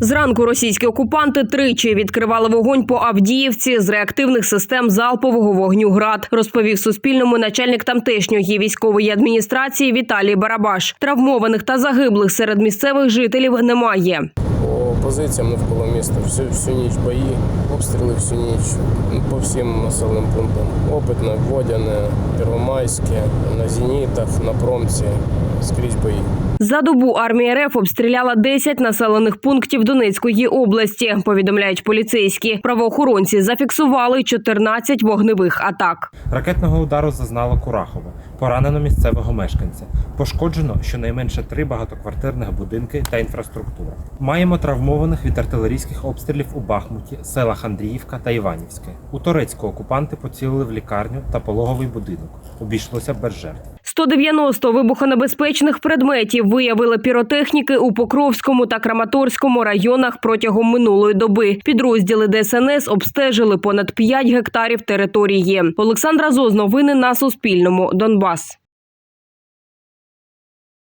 Зранку російські окупанти тричі відкривали вогонь по Авдіївці з реактивних систем залпового вогню ГРАД, розповів Суспільному начальник тамтешньої військової адміністрації Віталій Барабаш. Травмованих та загиблих серед місцевих жителів немає. По позиціям навколо міста всю, всю ніч бої, обстріли всю ніч по всім населеним пунктам. Опитне, Водяне, Первомайське, на зенітах, на промці, скрізь бої. За добу армія РФ обстріляла 10 населених пунктів Донецької області. Повідомляють поліцейські. Правоохоронці зафіксували 14 вогневих атак. Ракетного удару зазнало Курахове. Поранено місцевого мешканця. Пошкоджено щонайменше три багатоквартирних будинки та інфраструктура. Маємо травмованих від артилерійських обстрілів у Бахмуті, селах Андріївка та Іванівське. У Торецьку окупанти поцілили в лікарню та пологовий будинок. Обійшлося без жертв. 190 вибухонебезпечних предметів виявили піротехніки у Покровському та Краматорському районах протягом минулої доби. Підрозділи ДСНС обстежили понад 5 гектарів території. Олександра Зоз, новини на Суспільному. Донбас.